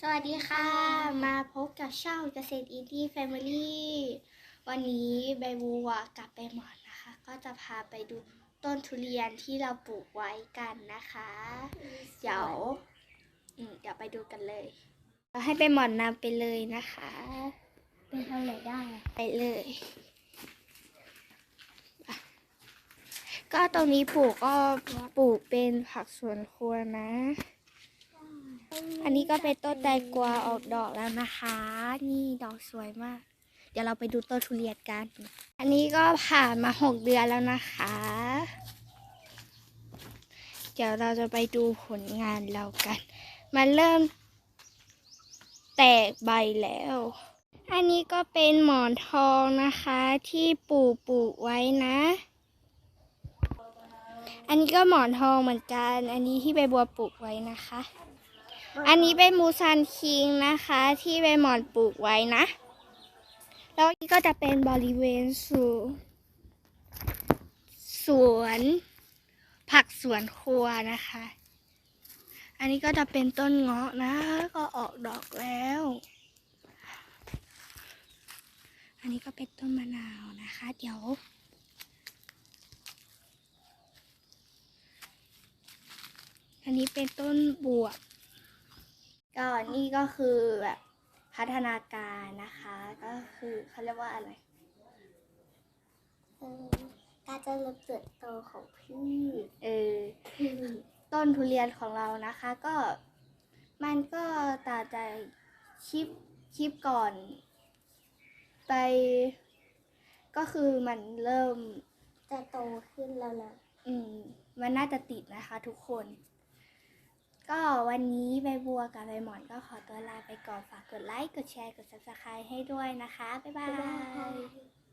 สวัสดีค่ะ มาพบกับช่องเกษตรอินดี้แฟมิลี่วันนี้ใบบัวกับใบหมอนนะคะ ก็จะพาไปดูต้นทุเรียนที่เราปลูกไว้กันนะคะ เดี๋ยวอืมเดี๋ยวไปดูกันเลยเราให้ใบหมอนนำไปเลยนะคะ ไปทางไหนได้อะไปเลยอะก็ตรงนี้ปลูกก็ปลูกเป็นผักสวนครัวนะอั นี้ก็เป็นต้นแตงกวาออกดอกแล้วนะคะ นี่ดอกสวยมาก เดี๋ยวเราไปดูต้นทุเรียนกัน อันนี้ก็ผ่านมาหกเดือนแล้วนะคะ เดี๋ยวเราจะไปดูผลงานเรากัน มันเริ่มแตกใบแล้ว อันนี้ก็เป็นหมอนทองนะคะที่ปู่ปลูกไว้นะ อันนี้ก็หมอนทองเหมือนกัน อันนี้ที่ใบบัวปลูกไว้นะคะ อันนี้เป็นมูซันคิงนะคะ ที่ใบหมอนปลูกไว้นะ แล้วนี่ก็จะเป็นบริเวณสวนสวน ผักสวนครัวนะคะ อันนี้ก็จะเป็นต้นเงาะนะ ก็ออกดอกแล้ว อันนี้ก็เป็นต้นมะนาวนะคะ เดี๋ยวอันนี้เป็นต้นบวบ ก็นี่ก็คือแบบพัฒนาการนะคะ ก็คือเขาเรียกว่าอะไรเออการเจริญเติบโตของพืชเออต้นทุเรียนของเรานะคะก็มันก็ตาใจคลิปคลิปก่อน ไป ก็คือมันเริ่มจะโตขึ้นแล้วนะอืม มันน่าจะติดนะคะทุกคน ก็วันนี้ใบบัวกับใบหมอนก็ขอตัวลาไปก่อนฝากกดไลค์ กดแชร์ กด subscribe ให้ด้วยนะคะ บ๊ายบาย